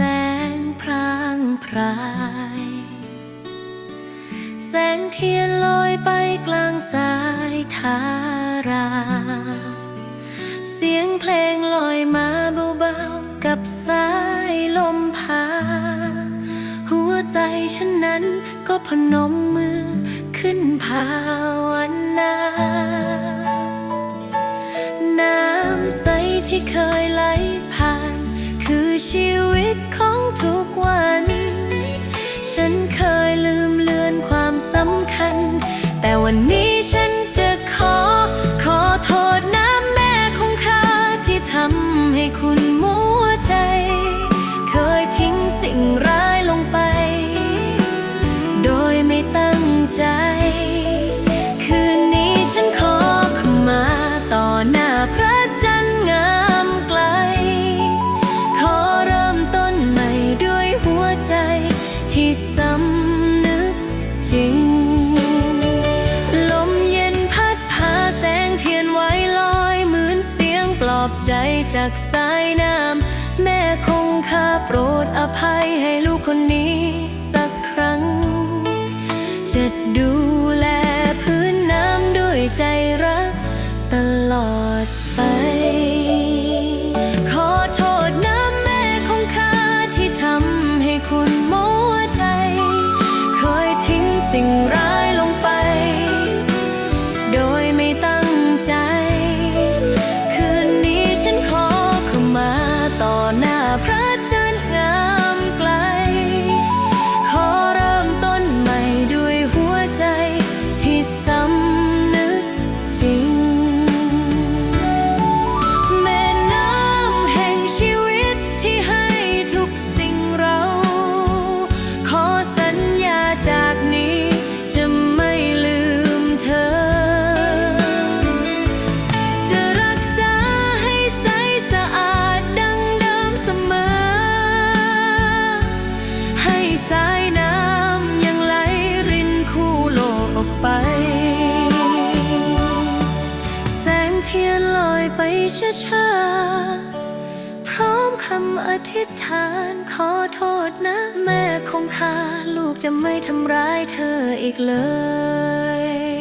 แสงพรางพราย แสงเทียนลอยไปกลางสายทารา เสียงเพลงลอยมาเบาๆกับสายลมพา หัวใจฉันนั้นก็พนมมือขึ้นภาวนาน้ำใสที่เคยไหล ชีวิตของทุกวันฉัน จริง ลมเย็นพัดพาแสงเทียนไว้ลอยเหมือนเสียงปลอบใจจากสายน้ำแม่คงคาโปรดอภัยให้ลูกคนนี้สักครั้ง จะดูแลพื้นน้ำด้วยใจรัก ตลอดไป ช้าๆ พร้อมคำอธิษฐานขอโทษนะ แม่คงคาลูกจะไม่ทำร้ายเธออีกเลย